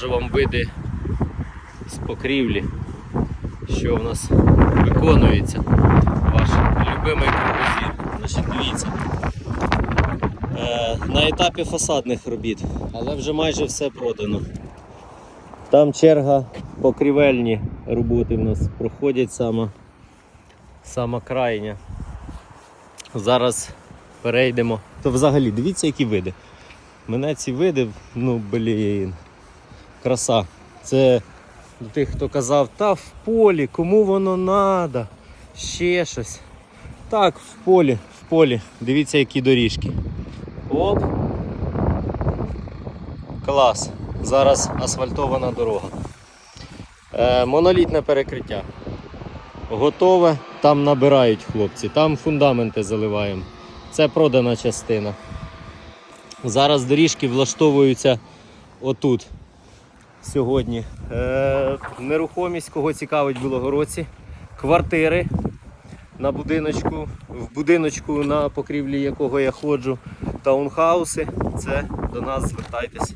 Покажу вам види з покрівлі, що в нас виконується. Ваш любимий. Значить, дивіться. Е, на етапі фасадних робіт, але вже майже все продано. Там черга покрівельні роботи в нас проходять сама, сама крайня. Зараз перейдемо. То взагалі дивіться, які види. Мене ці види, ну блін, краса. Це до тих, хто казав, та в полі, кому воно надо, ще щось. Так, в полі, в полі. Дивіться, які доріжки. Оп. Клас. Зараз асфальтована дорога. Е, монолітне перекриття. Готове, там набирають хлопці, там фундаменти заливаємо. Це продана частина. Зараз доріжки влаштовуються отут. Сьогодні. Е, нерухомість, кого цікавить в Білогородці. Квартири на будиночку, в будиночку, на покрівлі якого я ходжу, таунхауси. Це до нас звертайтесь.